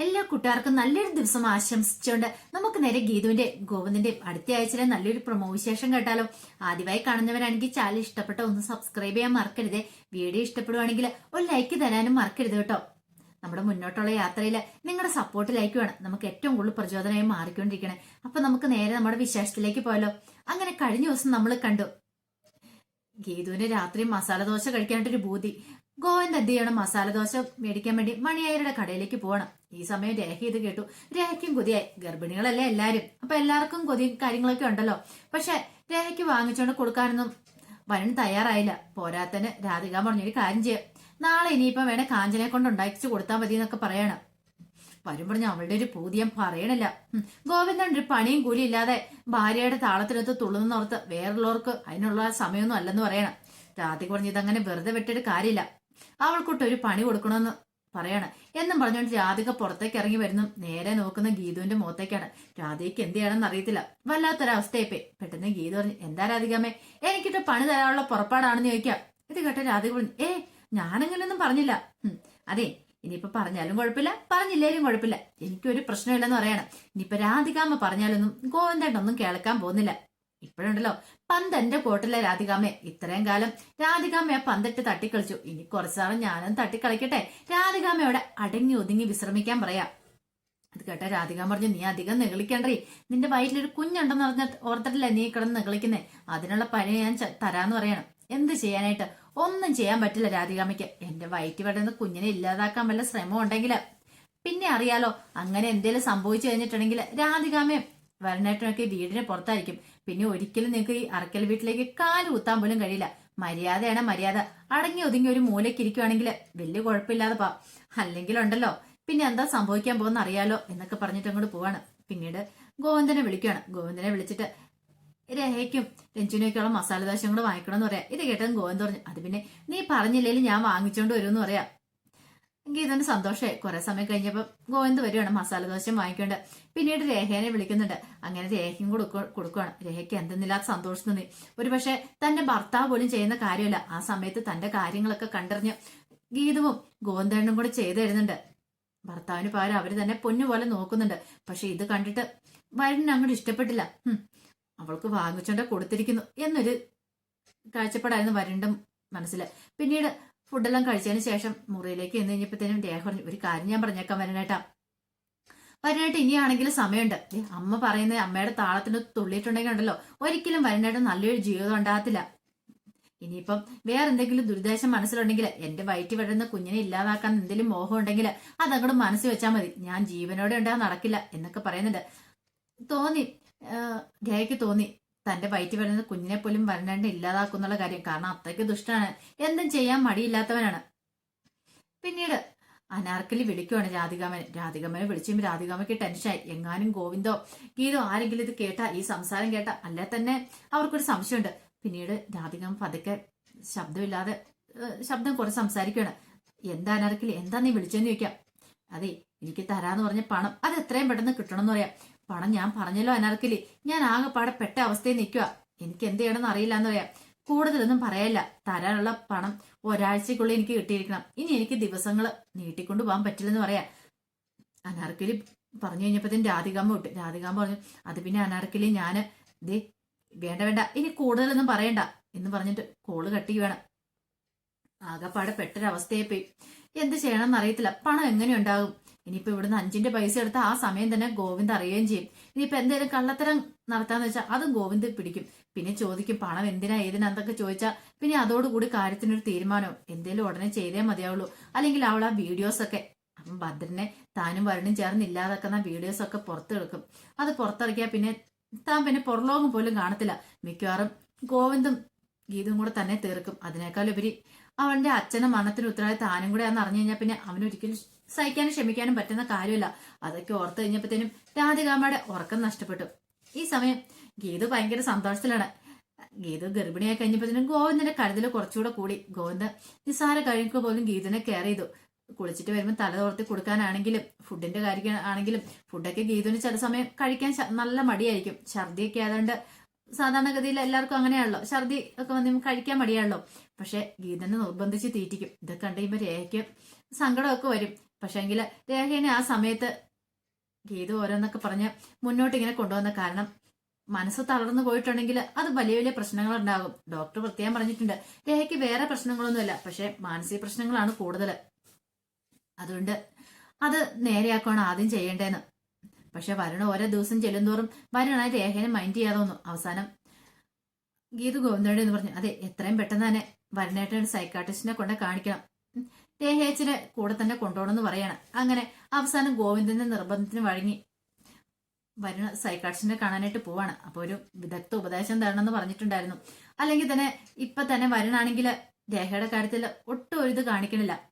എല്ലാ കൂട്ടുകാർക്കും നല്ലൊരു ദിവസം ആശംസിച്ചുകൊണ്ട് നമുക്ക് നേരെ ഗീതുവിന്റെ ഗോവിന്ദന്റെ അടുത്ത ആഴ്ചയിലെ നല്ലൊരു പ്രൊമോ വിശേഷം കേട്ടാലോ. ആദ്യമായി കാണുന്നവരാണെങ്കിൽ ചാനൽ ഇഷ്ടപ്പെട്ട ഒന്ന് സബ്സ്ക്രൈബ് ചെയ്യാൻ മറക്കരുത്. വീഡിയോ ഇഷ്ടപ്പെടുവാണെങ്കിൽ ഒരു ലൈക്ക് തരാനും മറക്കരുത് കേട്ടോ. നമ്മുടെ മുന്നോട്ടുള്ള യാത്രയിൽ നിങ്ങളുടെ സപ്പോർട്ട് ലൈക്ക് വേണം. നമുക്ക് ഏറ്റവും കൂടുതൽ പ്രചോദനമായി മാറിക്കൊണ്ടിരിക്കണേ. അപ്പൊ നമുക്ക് നേരെ നമ്മുടെ വിശേഷത്തിലേക്ക് പോയാലോ. അങ്ങനെ കഴിഞ്ഞ ദിവസം നമ്മൾ കണ്ടു. ഗീതുവിന് രാത്രി മസാല ദോശ കഴിക്കാനായിട്ടൊരു ബൂതി ഗോവിന്ദ് എന്ത് ചെയ്യണം മസാല ദോശ മേടിക്കാൻ വേണ്ടി മണിയായരുടെ കടയിലേക്ക് പോകണം. ഈ സമയം രേഖ ഇത് കേട്ടു. രേഖയ്ക്കും കൊതിയായി. ഗർഭിണികളല്ലേ എല്ലാരും? അപ്പൊ എല്ലാവർക്കും കൊതി കാര്യങ്ങളൊക്കെ ഉണ്ടല്ലോ. പക്ഷെ രേഖയ്ക്ക് വാങ്ങിച്ചോണ്ട് കൊടുക്കാനൊന്നും വരൻ തയ്യാറായില്ല. പോരാത്തന് രാധിക പറഞ്ഞൊരു കാര്യം ചെയ്യാം. നാളെ ഇനിയിപ്പം വേണേ കാഞ്ചനെ കൊണ്ട് ഉണ്ടാക്കിച്ചു കൊടുത്താൽ മതി എന്നൊക്കെ പറയണം. വരും പറഞ്ഞ അവളുടെ ഒരു പൂതിയം പറയണില്ല. ഗോവിന്ദൻ ഒരു പണിയും കൂലി ഇല്ലാതെ ഭാര്യയുടെ താളത്തിനൊത്ത് തുള്ളുന്നോർത്ത് വേറുള്ളവർക്ക് അതിനുള്ള സമയമൊന്നും അല്ലെന്ന് പറയണം. രാധിക പറഞ്ഞു ഇതങ്ങനെ വെറുതെ വിട്ടിട്ട് കാര്യമില്ല. അവൾക്കൊട്ട് ഒരു പണി കൊടുക്കണമെന്ന് പറയാണ്. എന്നും പറഞ്ഞുകൊണ്ട് രാധിക പുറത്തേക്ക് ഇറങ്ങി വരുന്നു. നേരെ നോക്കുന്ന ഗീതുവിന്റെ മുഖത്തേക്കാണ്. രാധികയ്ക്ക് എന്ത് ചെയ്യണമെന്ന് അറിയത്തില്ല. വല്ലാത്തൊരവസ്ഥയെപ്പേ പെട്ടെന്ന് ഗീതു പറഞ്ഞു എന്താ രാധികമ്മേ എനിക്കിട്ട് പണി തരാനുള്ള പുറപ്പാടാണെന്ന് ചോദിക്കാം. ഇത് കേട്ട രാധിക പറഞ്ഞു ഏ ഞാനങ്ങനെയൊന്നും പറഞ്ഞില്ല. അതെ ഇനിയിപ്പോ പറഞ്ഞാലും കുഴപ്പമില്ല പറഞ്ഞില്ലേലും കുഴപ്പമില്ല. എനിക്കൊരു പ്രശ്നമില്ലെന്ന് പറയണം. ഇനിയിപ്പോ രാധികാമ്മ പറഞ്ഞാലൊന്നും ഗോവിന്ദേട്ടൊന്നും കേൾക്കാൻ പോകുന്നില്ല. ഇപ്പോഴുണ്ടല്ലോ. പന്ത് എന്റെ കോട്ടിലെ രാധികാമ്മേ ഇത്രയും കാലം രാധികാമ്മയെ പന്തിട്ട് തട്ടിക്കളിച്ചു. ഇനി കുറച്ചാളും ഞാനും തട്ടിക്കളിക്കട്ടെ. രാധികാമ്മയോടെ അടങ്ങി ഒതുങ്ങി വിശ്രമിക്കാൻ പറയാം. അത് കേട്ട രാധികാമ പറഞ്ഞു നീ അധികം നികളിക്കണ്ടേ നിന്റെ വയറ്റിലൊരു കുഞ്ഞുണ്ടെന്ന് പറഞ്ഞ ഓർത്തിട്ടില്ല നീ കിടന്ന് നികളിക്കുന്നേ അതിനുള്ള പണി ഞാൻ തരാന്ന് പറയണം. എന്ത് ചെയ്യാനായിട്ട്? ഒന്നും ചെയ്യാൻ പറ്റില്ല രാധികാമ്മയ്ക്ക്. എന്റെ വയറ്റി വിടുന്ന കുഞ്ഞിനെ ഇല്ലാതാക്കാൻ വല്ല ശ്രമം ഉണ്ടെങ്കിൽ പിന്നെ അറിയാലോ അങ്ങനെ എന്തേലും സംഭവിച്ചു കഴിഞ്ഞിട്ടുണ്ടെങ്കിൽ രാധികാമ്മയും വരണേട്ടനൊക്കെ വീടിന് പുറത്തായിരിക്കും. പിന്നെ ഒരിക്കലും നിങ്ങൾക്ക് ഈ അറക്കൽ വീട്ടിലേക്ക് കാൽ കുത്താൻ പോലും കഴിയില്ല. മര്യാദയാണ് മര്യാദ. അടങ്ങി ഒതുങ്ങി ഒരു മൂലയ്ക്ക് ഇരിക്കുവാണെങ്കിൽ വലിയ കുഴപ്പമില്ലാതെ പാ അല്ലെങ്കിലുണ്ടല്ലോ പിന്നെ എന്താ സംഭവിക്കാൻ പോകുന്ന അറിയാലോ എന്നൊക്കെ പറഞ്ഞിട്ട് അങ്ങോട്ട് പോവാണ്. പിന്നീട് ഗോവിന്ദനെ വിളിക്കുകയാണ് ഗോവിന്ദനെ വിളിച്ചിട്ട് രഹയ്ക്കും രഞ്ജുനൊക്കെയുള്ള മസാല ദോശയും വാങ്ങിക്കണം വാങ്ങിക്കണമെന്ന് പറയാം. ഇത് കേട്ടതും ഗോവിന്ദ് പറഞ്ഞു അത് പിന്നെ നീ പറഞ്ഞില്ലേലും ഞാൻ വാങ്ങിച്ചോണ്ട് വരുമെന്ന് പറയാം. എങ്കിൽ ഇതൊന്ന് സന്തോഷമായി. കുറെ സമയം കഴിഞ്ഞപ്പോൾ ഗോവിന്ദ് വരുവാണ് മസാല ദോശ വാങ്ങിക്കൊണ്ട്. പിന്നീട് രേഖേനെ വിളിക്കുന്നുണ്ട്. അങ്ങനെ രേഖയും കൊടുക്ക കൊടുക്കുകയാണ് രേഖയ്ക്ക് എന്തെന്നില്ലാത്ത സന്തോഷം തോന്നി. ഒരു പക്ഷെ തന്റെ ഭർത്താവ് പോലും ചെയ്യുന്ന കാര്യമല്ല. ആ സമയത്ത് തന്റെ കാര്യങ്ങളൊക്കെ കണ്ടറിഞ്ഞ് ഗീതവും ഗോവിന്ദേണ്ണും കൂടെ ചെയ്തു തരുന്നുണ്ട്. ഭർത്താവിന് പകരം അവർ തന്നെ പൊന്നു പോലെ നോക്കുന്നുണ്ട്. പക്ഷെ ഇത് കണ്ടിട്ട് വരണിന് അങ്ങോട്ട് ഇഷ്ടപ്പെട്ടില്ല. അവൾക്ക് വാങ്ങിച്ചോണ്ട് കൊടുത്തിരിക്കുന്നു എന്നൊരു കാഴ്ചപ്പാടായിരുന്നു വരണ്ട മനസ്സിൽ പിന്നീട് ഫുഡെല്ലാം കഴിച്ചതിന് ശേഷം മുറിയിലേക്ക് എന്ന് കഴിഞ്ഞപ്പോഴത്തേനും രേഖ പറഞ്ഞു ഒരു കാര്യം ഞാൻ പറഞ്ഞേക്കാം വരനേട്ടാ. വരനേട്ട ഇനിയാണെങ്കിൽ സമയമുണ്ട്. അമ്മ പറയുന്നത് അമ്മയുടെ താളത്തിന് തുള്ളിയിട്ടുണ്ടെങ്കിൽ ഉണ്ടല്ലോ. ഒരിക്കലും വരനേട്ട നല്ലൊരു ജീവിതം ഉണ്ടാകത്തില്ല. ഇനിയിപ്പം വേറെ എന്തെങ്കിലും ദുരിദേശം മനസ്സിലുണ്ടെങ്കിൽ എന്റെ വയറ്റി വിടുന്ന കുഞ്ഞിനെ ഇല്ലാതാക്കാൻ എന്തെങ്കിലും മോഹം ഉണ്ടെങ്കിൽ അതങ്ങോട്ട് മനസ്സിൽ വെച്ചാൽ മതി. ഞാൻ ജീവനോടെ ഉണ്ടാകാൻ നടക്കില്ല എന്നൊക്കെ പറയുന്നുണ്ട്. തോന്നി രേഖയ്ക്ക് തോന്നി. തന്റെ വയറ്റി വരുന്നത് കുഞ്ഞിനെ പോലും വരണ്ടേണ്ട ഇല്ലാതാക്കുന്നുള്ള കാര്യം. കാരണം അത്രയ്ക്ക് ദുഷ്ടനാണ്. എന്തും ചെയ്യാൻ മടിയില്ലാത്തവനാണ്. പിന്നീട് അനാർക്കലി വിളിക്കുവാണ് രാധികാമൻ രാധികാമനെ വിളിച്ചും രാധികാമയ്ക്ക് ടെൻഷനായി എങ്ങാനും ഗോവിന്ദോ ഗീതോ ആരെങ്കിലും ഇത് കേട്ടാ ഈ സംസാരം കേട്ടാ അല്ലെ തന്നെ അവർക്കൊരു സംശയമുണ്ട്. പിന്നീട് രാധികാമ പതുക്കെ ശബ്ദമില്ലാതെ ശബ്ദം കുറച്ച് സംസാരിക്കുകയാണ് എന്താ അനാർക്കലി? എന്താ നീ വിളിച്ചെന്ന് ചോദിക്കാം. അതെ എനിക്ക് തരാന്ന് പറഞ്ഞ പണം അത് എത്രയും പെട്ടെന്ന് കിട്ടണം എന്ന് പറയാം. പണം ഞാൻ പറഞ്ഞല്ലോ അനാർക്കലി. ഞാൻ ആകെപ്പാടെ പെട്ട അവസ്ഥയിൽ നിൽക്കുക എനിക്ക് എന്ത് ചെയ്യണമെന്ന് അറിയില്ല എന്ന് പറയാം. കൂടുതലൊന്നും പറയല്ല. തരാനുള്ള പണം ഒരാഴ്ചക്കുള്ളിൽ എനിക്ക് കിട്ടിയിരിക്കണം. ഇനി എനിക്ക് ദിവസങ്ങൾ നീട്ടിക്കൊണ്ടു പോകാൻ പറ്റില്ലെന്ന് പറയാം. അനാർക്കലി പറഞ്ഞു കഴിഞ്ഞപ്പോഴത്തേനും രാധികാമ്പ വിട്ടു. രാധികാമ്പ പറഞ്ഞു അത് പിന്നെ അനാർക്കലി ഞാൻ ദേ വേണ്ട വേണ്ട. ഇനി കൂടുതലൊന്നും പറയണ്ട. എന്ന് പറഞ്ഞിട്ട് കോൾ കട്ടി വേണം ആകെപ്പാടെ പെട്ടൊരവസ്ഥയെ പോയി എന്ത് ചെയ്യണമെന്ന് അറിയത്തില്ല. പണം എങ്ങനെ ഉണ്ടാകും ഇനിയിപ്പോ ഇവിടുന്ന് അഞ്ചിന്റെ പൈസ എടുത്ത ആ സമയം തന്നെ ഗോവിന്ദ് അറിയുകയും ചെയ്യും. ഇനിയിപ്പോ എന്തെങ്കിലും കള്ളത്തരം നടത്താന്ന് വെച്ചാൽ അതും ഗോവിന്ദ് പിടിക്കും. പിന്നെ ചോദിക്കും പണം എന്തിനാ ഏതിനാ? എന്തൊക്കെ ചോദിച്ചാൽ പിന്നെ അതോടുകൂടി കാര്യത്തിനൊരു തീരുമാനവും. എന്തേലും ഉടനെ ചെയ്തേ മതിയാവുള്ളൂ. അല്ലെങ്കിൽ അവൾ ആ വീഡിയോസ് ഒക്കെ അപ്പം ഭദ്രനെ താനും വരണും ചേർന്ന് ഇല്ലാതാക്കുന്ന വീഡിയോസ് ഒക്കെ പുറത്തെടുക്കും. അത് പുറത്തിറക്കിയാൽ പിന്നെ താൻ പിന്നെ പുറലോകം പോലും കാണത്തില്ല. മിക്കവാറും ഗോവിന്ദും ഗീതും കൂടെ തന്നെ തീർക്കും. അതിനേക്കാളുപരി അവന്റെ അച്ഛനും മരണത്തിന് ഉത്തരവാദിത്തം താനും കൂടെ ആണെന്ന് അറിഞ്ഞു കഴിഞ്ഞാൽ പിന്നെ അവനൊരിക്കലും സഹിക്കാനും ക്ഷമിക്കാനും പറ്റുന്ന കാര്യമില്ല. അതൊക്കെ ഓർത്തു കഴിഞ്ഞപ്പോഴത്തേനും രാധികാമ്മയുടെ ഉറക്കം നഷ്ടപ്പെട്ടു. ഈ സമയം ഗീതു ഭയങ്കര സന്തോഷത്തിലാണ്. ഗീതു ഗർഭിണിയായി കഴിഞ്ഞപ്പോഴത്തേനും ഗോവിന്ദന്റെ കരുതൽ കുറച്ചുകൂടെ കൂടി. ഗോവിന്ദ് നിസ്സാര കഴിക്കുക പോലും ഗീതുവിനെ കെയർ ചെയ്തു. കുളിച്ചിട്ട് വരുമ്പോൾ തല തോർത്തി കൊടുക്കാനാണെങ്കിലും ഫുഡിന്റെ കാര്യം ആണെങ്കിലും ഫുഡൊക്കെ ഗീതുവിന് ചില സമയം കഴിക്കാൻ നല്ല മടിയായിരിക്കും. ഛർദിയൊക്കെ ആയതുകൊണ്ട് സാധാരണഗതിയിൽ എല്ലാവർക്കും അങ്ങനെയാണല്ലോ. ഛർദി ഒക്കെ വന്ന് കഴിക്കാൻ മടിയാണല്ലോ. പക്ഷെ ഗീതനെ നിർബന്ധിച്ച് തീറ്റിക്കും. ഇതൊക്കെ കണ്ടു കഴിയുമ്പോൾ രേഖയ്ക്ക് സങ്കടമൊക്കെ വരും. പക്ഷെങ്കിൽ രേഖേനെ ആ സമയത്ത് ഗീത ഓരോന്നൊക്കെ പറഞ്ഞ് മുന്നോട്ട് ഇങ്ങനെ കൊണ്ടുവന്ന കാരണം മനസ്സ് തളർന്നു പോയിട്ടുണ്ടെങ്കിൽ അത് വലിയ വലിയ പ്രശ്നങ്ങൾ ഉണ്ടാകും ഡോക്ടർ പ്രത്യേകം പറഞ്ഞിട്ടുണ്ട് രേഖയ്ക്ക് വേറെ പ്രശ്നങ്ങളൊന്നുമില്ല പക്ഷെ മാനസിക പ്രശ്നങ്ങളാണ് കൂടുതൽ അതുകൊണ്ട് അത് നേരെയാക്കുകയാണ് ആദ്യം ചെയ്യേണ്ടതെന്ന് പക്ഷെ വരുണ ഓരോ ദിവസം ചെല്ലുന്തോറും വരുണ രേഖനെ മൈൻഡ് ചെയ്യാതെ അവസാനം ഗീതു ഗോവിന്ദോടെ എന്ന് പറഞ്ഞു അതെ എത്രയും പെട്ടെന്ന് തന്നെ വരുണേട്ടൻ സൈക്കാട്രിസ്റ്റിനെ കൊണ്ട് കാണിക്കണം. ഉം. രേഖേച്ചിനെ കൂടെ തന്നെ കൊണ്ടുപോകണമെന്ന് പറയാണ്. അങ്ങനെ അവസാനം ഗോവിന്ദന്റെ നിർബന്ധത്തിന് വഴങ്ങി വരുന്ന സൈക്കാട്സിനെ കാണാനായിട്ട് പോവാണ്. അപ്പോൾ ഒരു വിദഗ്ധ ഉപദേശം തരണമെന്ന് പറഞ്ഞിട്ടുണ്ടായിരുന്നു. അല്ലെങ്കിൽ തന്നെ ഇപ്പൊ തന്നെ വരണാണെങ്കിൽ രേഖയുടെ കാര്യത്തിൽ ഒട്ടും ഒരു ഇത് കാണിക്കണില്ല.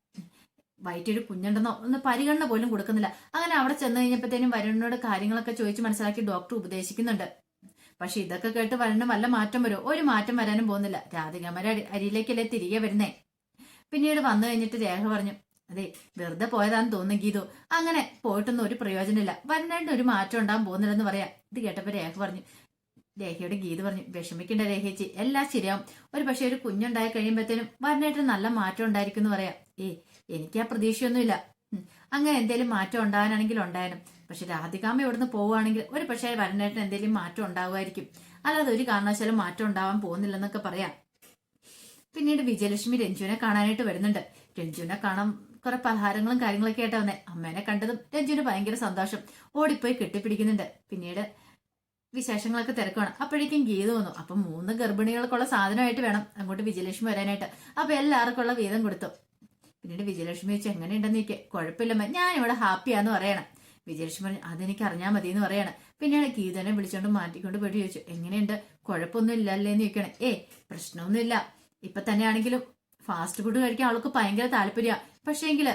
വയറ്റൊരു കുഞ്ഞുണ്ടെന്നോ ഒന്ന് പരിഗണന പോലും കൊടുക്കുന്നില്ല. അങ്ങനെ അവിടെ ചെന്ന് കഴിഞ്ഞപ്പോഴത്തേനും വരുണിനോട് കാര്യങ്ങളൊക്കെ ചോദിച്ച് മനസ്സിലാക്കി ഡോക്ടർ ഉപദേശിക്കുന്നുണ്ട്. പക്ഷെ ഇതൊക്കെ കേട്ട് വരണ വല്ല മാറ്റം വരും ഒരു മാറ്റം വരാനും പോകുന്നില്ല. രാധികമാരെ അരി അരിയിലേക്കല്ലേ തിരികെ വരുന്നേ? പിന്നീട് വന്നു കഴിഞ്ഞിട്ട് രേഖ പറഞ്ഞു അതെ വെറുതെ പോയതാന്ന് തോന്നുന്നു ഗീതു. അങ്ങനെ പോയിട്ടൊന്നും ഒരു പ്രയോജനമില്ല. വരുണായിട്ട് ഒരു മാറ്റം ഉണ്ടാകാൻ പോകുന്നില്ലെന്ന് പറയാം. ഇത് കേട്ടപ്പോ രേഖ പറഞ്ഞു. രേഖയോട് ഗീത് പറഞ്ഞു വിഷമിക്കേണ്ട രേഖേച്ചി എല്ലാം ശരിയാവും. ഒരു പക്ഷെ ഒരു കുഞ്ഞുണ്ടായി കഴിയുമ്പോഴത്തേനും വരുണായിട്ട് നല്ല മാറ്റം ഉണ്ടായിരിക്കും എന്ന് പറയാം. ഏ എനിക്ക് ആ പ്രതീക്ഷയൊന്നുമില്ല. അങ്ങനെ എന്തെങ്കിലും മാറ്റം ഉണ്ടാകാനാണെങ്കിൽ ഉണ്ടായാലും പക്ഷെ രാധികാമ്മ ഇവിടുന്ന് പോവുകയാണെങ്കിൽ ഒരു പക്ഷേ വരുണേട്ടൻ എന്തെങ്കിലും മാറ്റം ഉണ്ടാവുമായിരിക്കും. അല്ലാതെ ഒരു കാരണവശാലും മാറ്റം ഉണ്ടാവാൻ പോകുന്നില്ലെന്നൊക്കെ പറയാം. പിന്നീട് വിജയലക്ഷ്മി രഞ്ജുവിനെ കാണാനായിട്ട് വരുന്നുണ്ട്. രഞ്ജുവിനെ കാണാൻ കുറെ പലഹാരങ്ങളും കാര്യങ്ങളൊക്കെ ആയിട്ട് വന്നെ. അമ്മേനെ കണ്ടതും രഞ്ജുവിന് ഭയങ്കര സന്തോഷം. ഓടിപ്പോയി കെട്ടിപ്പിടിക്കുന്നുണ്ട്. പിന്നീട് വിശേഷങ്ങളൊക്കെ തിരക്കാണ് അപ്പോഴേക്കും ഗീത വന്നു. അപ്പൊ മൂന്ന് ഗർഭിണികൾക്കുള്ള സാധനമായിട്ട് വേണം അങ്ങോട്ട് വിജയലക്ഷ്മി വരാനായിട്ട്. അപ്പൊ എല്ലാവർക്കും ഉള്ള വീതം കൊടുത്തു. പിന്നീട് വിജയലക്ഷ്മി വെച്ച് എങ്ങനെയുണ്ടെന്ന് നിൽക്കെ കുഴപ്പമില്ലമ്മ. ഞാൻ ഇവിടെ ഹാപ്പിയാന്ന് പറയണം. വിജയലക്ഷ്മി പറഞ്ഞു അതെനിക്ക് അറിഞ്ഞാൽ മതി എന്ന് പറയണം. പിന്നെയാണ് ഗീതനെ വിളിച്ചോണ്ട് മാറ്റിക്കൊണ്ട് പോയിട്ട് ചോദിച്ചു എങ്ങനെയുണ്ട്? കുഴപ്പമൊന്നും ഇല്ലല്ലേ? എന്ന് ചോദിക്കണേ ഏ പ്രശ്നമൊന്നുമില്ല. ഇപ്പൊ തന്നെയാണെങ്കിലും ഫാസ്റ്റ് ഫുഡ് കഴിക്കാൻ അവൾക്ക് ഭയങ്കര താല്പര്യ. പക്ഷേങ്കിൽ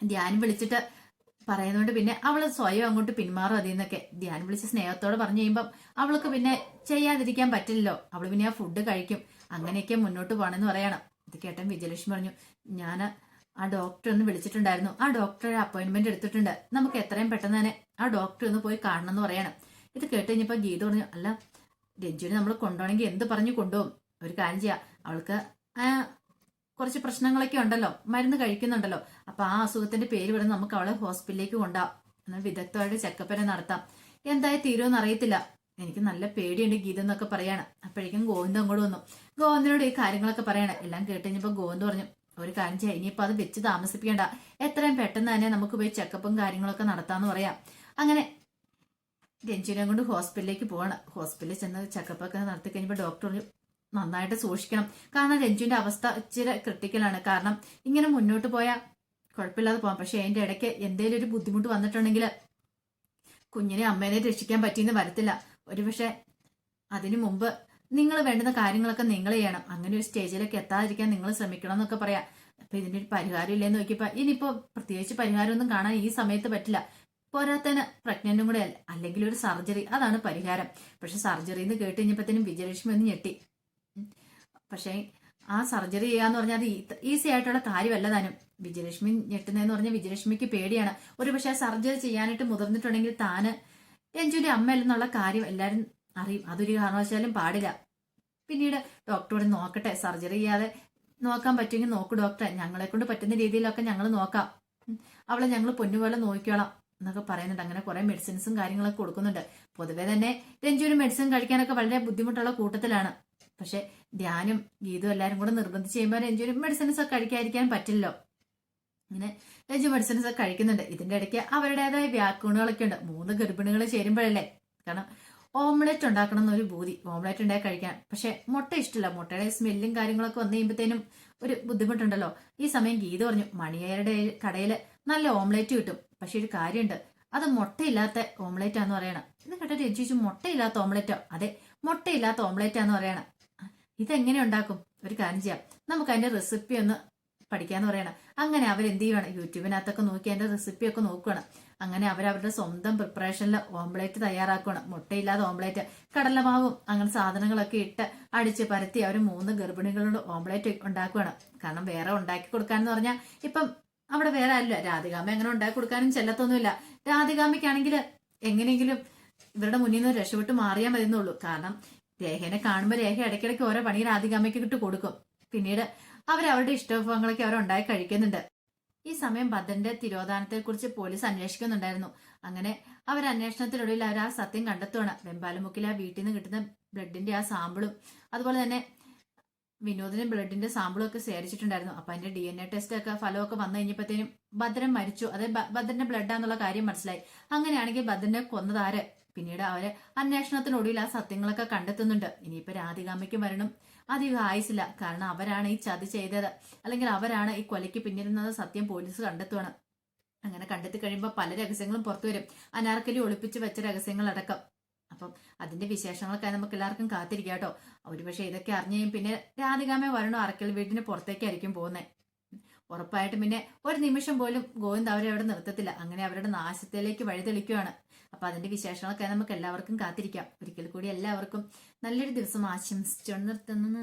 ധ്യാനം വിളിച്ചിട്ട് പറയുന്നോണ്ട് പിന്നെ അവൾ സ്വയം അങ്ങോട്ട് പിന്മാറും അതിൽ നിന്നൊക്കെ ധ്യാനം വിളിച്ച് സ്നേഹത്തോടെ പറഞ്ഞു കഴിയുമ്പം അവൾക്ക് പിന്നെ ചെയ്യാതിരിക്കാൻ പറ്റില്ലല്ലോ. അവൾ പിന്നെ ആ ഫുഡ് കഴിക്കും. അങ്ങനെയൊക്കെ മുന്നോട്ട് പോകണമെന്ന് പറയണം. ഇത് കേട്ടൻ വിജയലക്ഷ്മി പറഞ്ഞു ഞാൻ ആ ഡോക്ടർ ഒന്ന് വിളിച്ചിട്ടുണ്ടായിരുന്നു. ആ ഡോക്ടറെ അപ്പോയിന്റ്മെന്റ് എടുത്തിട്ടുണ്ട്. നമുക്ക് എത്രയും പെട്ടെന്ന് തന്നെ ആ ഡോക്ടറെ ഒന്ന് പോയി കാണണം എന്ന് പറയണം. ഇത് കേട്ട് കഴിഞ്ഞപ്പോ ഗീത പറഞ്ഞു അല്ല രഞ്ജുവിനെ നമ്മൾ കൊണ്ടുപോകണമെങ്കിൽ എന്ത് പറഞ്ഞു കൊണ്ടുപോകും? ഒരു കാര്യം ചെയ്യാം. അവൾക്ക് കുറച്ച് പ്രശ്നങ്ങളൊക്കെ ഉണ്ടല്ലോ മരുന്ന് കഴിക്കുന്നുണ്ടല്ലോ. അപ്പൊ ആ അസുഖത്തിന്റെ പേര് പറഞ്ഞ് നമുക്ക് അവളെ ഹോസ്പിറ്റലിലേക്ക് കൊണ്ടാം എന്നാൽ വിദഗ്ധമായിട്ട് ചെക്കപ്പിനെ നടത്താം. എന്തായി തീരുമെന്ന് അറിയത്തില്ല. എനിക്ക് നല്ല പേടിയുണ്ട് ഗീത എന്നൊക്കെ പറയാണ്. അപ്പോഴേക്കും ഗോവിന്ദ അങ്ങോട്ട് വന്നു. ഗോവിന്ദനോട് ഈ കാര്യങ്ങളൊക്കെ പറയണം. എല്ലാം കേട്ട് കഴിഞ്ഞപ്പോ ഗോവിന്ദ് പറഞ്ഞു ഒരു കാര്യം ചെയ്യാം ഇനിയിപ്പോ അത് വെച്ച് താമസിപ്പിക്കണ്ട. എത്രയും പെട്ടെന്ന് തന്നെ നമുക്ക് പോയി ചെക്കപ്പും കാര്യങ്ങളൊക്കെ നടത്താന്ന് പറയാം. അങ്ങനെ രഞ്ജുവിനെ കൊണ്ട് ഹോസ്പിറ്റലിലേക്ക് പോവാണ്. ഹോസ്പിറ്റലിൽ ചെന്ന് ചെക്കപ്പൊക്കെ നടത്തി കഴിഞ്ഞപ്പോൾ ഡോക്ടർ നന്നായിട്ട് സൂക്ഷിക്കണം. കാരണം രഞ്ജുവിന്റെ അവസ്ഥ ഇച്ചിരി ക്രിട്ടിക്കലാണ് കാരണം ഇങ്ങനെ മുന്നോട്ട് പോയാൽ കുഴപ്പമില്ലാതെ പോകാം പക്ഷെ അതിന്റെ ഇടയ്ക്ക് എന്തെങ്കിലും ഒരു ബുദ്ധിമുട്ട് വന്നിട്ടുണ്ടെങ്കിൽ കുഞ്ഞിനെ അമ്മേനെ രക്ഷിക്കാൻ പറ്റിയെന്ന് വരത്തില്ല. ഒരുപക്ഷെ അതിനു മുമ്പ് നിങ്ങൾ വേണ്ടുന്ന കാര്യങ്ങളൊക്കെ നിങ്ങൾ ചെയ്യണം. അങ്ങനെ ഒരു സ്റ്റേജിലൊക്കെ എത്താതിരിക്കാൻ നിങ്ങൾ ശ്രമിക്കണം എന്നൊക്കെ പറയാം. അപ്പൊ ഇതിന്റെ ഒരു പരിഹാരം ഇല്ലെന്ന് നോക്കിയപ്പോ ഇനിയിപ്പോ പ്രത്യേകിച്ച് പരിഹാരമൊന്നും കാണാൻ ഈ സമയത്ത് പറ്റില്ല. പോരാത്തന് പ്രഗ്നന്റും കൂടെ അല്ലെങ്കിൽ ഒരു സർജറി അതാണ് പരിഹാരം. പക്ഷെ സർജറി എന്ന് കേട്ട് കഴിഞ്ഞപ്പോഴത്തേനും വിജയലക്ഷ്മി ഒന്ന് ഞെട്ടി. പക്ഷേ ആ സർജറി ചെയ്യാന്ന് പറഞ്ഞാൽ അത് ഈസി ആയിട്ടുള്ള കാര്യമല്ല താനും. വിജയലക്ഷ്മി ഞെട്ടുന്നതെന്ന് പറഞ്ഞാൽ വിജയലക്ഷ്മിക്ക് പേടിയാണ്. ഒരു പക്ഷെ സർജറി ചെയ്യാനായിട്ട് മുതിർന്നിട്ടുണ്ടെങ്കിൽ താന് രഞ്ജുവിന്റെ അമ്മയല്ലെന്നുള്ള കാര്യം എല്ലാവരും അറിയും. അതൊരു കാരണവശാലും പാടില്ല. പിന്നീട് ഡോക്ടറോട് നോക്കട്ടെ സർജറി ചെയ്യാതെ നോക്കാൻ പറ്റുമെങ്കിൽ നോക്കൂ ഡോക്ടറെ. ഞങ്ങളെ കൊണ്ട് പറ്റുന്ന രീതിയിലൊക്കെ ഞങ്ങൾ നോക്കാം. അവളെ ഞങ്ങൾ പൊന്നുപോലെ നോക്കിക്കോളാം എന്നൊക്കെ പറയുന്നുണ്ട്. അങ്ങനെ കുറെ മെഡിസിൻസും കാര്യങ്ങളൊക്കെ കൊടുക്കുന്നുണ്ട്. പൊതുവെ തന്നെ രഞ്ജുവിന് മെഡിസിൻ കഴിക്കാനൊക്കെ വളരെ ബുദ്ധിമുട്ടുള്ള കൂട്ടത്തിലാണ്. പക്ഷെ ധ്യാനം ഗീതും എല്ലാരും കൂടെ നിർബന്ധിച്ച് ചെയ്യുമ്പോൾ ഒരു മെഡിസിൻസ് ഒക്കെ കഴിക്കാതിരിക്കാൻ പറ്റില്ലല്ലോ. ഇങ്ങനെ രഞ്ജു മെഡിസിൻസ് ഒക്കെ കഴിക്കുന്നുണ്ട്. ഇതിന്റെ ഇടയ്ക്ക് അവരുടേതായ വ്യാക്കൂണുകളൊക്കെ ഉണ്ട്. മൂന്ന് ഗർഭിണികൾ ചേരുമ്പോഴല്ലേ? കാരണം ഓംലെറ്റ് ഉണ്ടാക്കണം എന്നൊരു ബൂതി ഓംലെറ്റ് ഉണ്ടായി കഴിക്കാൻ പക്ഷെ മുട്ട ഇഷ്ടമില്ല മുട്ടയുടെ സ്മെല്ലും കാര്യങ്ങളൊക്കെ വന്നു കഴിയുമ്പോഴത്തേനും ഒരു ബുദ്ധിമുട്ടുണ്ടല്ലോ. ഈ സമയം ഗീത പറഞ്ഞു മണിയരുടെ കടയിൽ നല്ല ഓംലെറ്റ് കിട്ടും. പക്ഷെ ഒരു കാര്യമുണ്ട്. അത് മുട്ടയില്ലാത്ത ഓംലെറ്റ് ആന്ന് പറയണം. ഇത് കേട്ടോ ചോദിച്ചു മുട്ടയില്ലാത്ത ഓംലെറ്റോ? അതെ മുട്ടയില്ലാത്ത ഓംലെറ്റ് ആന്ന് പറയണം. ഇതെങ്ങനെ ഉണ്ടാക്കും? ഒരു കാര്യം ചെയ്യാം. നമുക്ക് അതിന്റെ റെസിപ്പി ഒന്ന് പഠിക്കാന്ന് പറയണം. അങ്ങനെ അവരെന്ത് ചെയ്യണം യൂട്യൂബിനകത്തൊക്കെ നോക്കി അതിന്റെ റെസിപ്പി ഒക്കെ നോക്കുകയാണ് അങ്ങനെ അവരവരുടെ സ്വന്തം പ്രിപ്പറേഷനിൽ ഓംപ്ലേറ്റ് തയ്യാറാക്കുകയാണ് മുട്ടയില്ലാതെ ഓംപ്ലേറ്റ് കടലമാവും അങ്ങനെ സാധനങ്ങളൊക്കെ ഇട്ട് അടിച്ച് പരത്തി അവർ മൂന്ന് ഗർഭിണികളോട് ഓംപ്ലേറ്റ് ഉണ്ടാക്കുകയാണ് കാരണം വേറെ ഉണ്ടാക്കി കൊടുക്കാന്ന് പറഞ്ഞാൽ ഇപ്പം അവിടെ വേറെ അല്ല രാധികാമ്മ അങ്ങനെ ഉണ്ടാക്കി കൊടുക്കാനും ചെല്ലത്തൊന്നുമില്ല. രാധികാമ്മയ്ക്കാണെങ്കിൽ എങ്ങനെയെങ്കിലും ഇവരുടെ മുന്നിൽ നിന്ന് രക്ഷപ്പെട്ട് മാറിയാൽ മതിയെന്നുള്ളൂ. കാരണം രേഖനെ കാണുമ്പോൾ രേഖ ഇടയ്ക്കിടയ്ക്ക് ഓരോ പണി രാധികാമ്മയ്ക്ക് ഇട്ട് കൊടുക്കും. പിന്നീട് അവരവരുടെ ഇഷ്ടവിഭവങ്ങളൊക്കെ അവരുണ്ടായി കഴിക്കുന്നുണ്ട്. ഈ സമയം ഭദ്രന്റെ തിരോധാനത്തെ കുറിച്ച് പോലീസ് അന്വേഷിക്കുന്നുണ്ടായിരുന്നു. അങ്ങനെ അവർ അന്വേഷണത്തിനൊടുവിൽ അവർ ആ സത്യം കണ്ടെത്തുകയാണ് വെമ്പാലമുക്കിൽ ആ വീട്ടിൽ നിന്ന് കിട്ടുന്ന ബ്ലഡിന്റെ ആ സാമ്പിളും അതുപോലെ തന്നെ വിനോദിന് ബ്ലഡിന്റെ സാമ്പിളും ഒക്കെ ശേഖരിച്ചിട്ടുണ്ടായിരുന്നു. അപ്പൊ അതിന്റെ ഡി എൻ എ ടെസ്റ്റ് ഒക്കെ ഫലമൊക്കെ വന്നു കഴിഞ്ഞപ്പോഴത്തേനും ഭദ്രൻ മരിച്ചു. അതായത് ഭദ്രന്റെ ബ്ലഡാന്നുള്ള കാര്യം മനസ്സിലായി. അങ്ങനെയാണെങ്കിൽ ഭദ്രനെ കൊന്നതാര് പിന്നീട് അവർ അന്വേഷണത്തിനൊടുവിൽ ആ സത്യങ്ങളൊക്കെ കണ്ടെത്തുന്നുണ്ട്. ഇനിയിപ്പോ രാധികാമ്മയ്ക്ക് വരണം. അധികം ആയുസില്ല. കാരണം അവരാണ് ഈ ചതി ചെയ്തത്. അല്ലെങ്കിൽ അവരാണ് ഈ കൊലയ്ക്ക് പിന്നിരുന്നത് സത്യം പോലീസ് കണ്ടെത്തുവാണ്. അങ്ങനെ കണ്ടെത്തി കഴിയുമ്പോൾ പല രഹസ്യങ്ങളും പുറത്തു വരും. അനാർക്കലി ഒളിപ്പിച്ച് വെച്ച രഹസ്യങ്ങൾ രഹസ്യങ്ങളടക്കം അപ്പം അതിന്റെ വിശേഷങ്ങളൊക്കെ നമുക്ക് എല്ലാവർക്കും കാത്തിരിക്കാം കേട്ടോ. ഒരുപക്ഷെ ഇതൊക്കെ അറിഞ്ഞു പിന്നെ രാധികാമ്മ വരണോ? അറക്കൽ വീട്ടിന് പുറത്തേക്കായിരിക്കും പോകുന്നത് ഉറപ്പായിട്ടും പിന്നെ ഒരു നിമിഷം പോലും ഗോവിന്ദ് അവരെ അവിടെ നിർത്തത്തില്ല. അങ്ങനെ അവരുടെ നാശത്തിലേക്ക് വഴിതെളിക്കുകയാണ് അപ്പൊ അതിന്റെ വിശേഷങ്ങളൊക്കെ നമുക്ക് എല്ലാവർക്കും കാത്തിരിക്കാം. ഒരിക്കൽ കൂടി എല്ലാവർക്കും നല്ലൊരു ദിവസം ആശംസിച്ചുകൊണ്ട് നിർത്തുന്നു.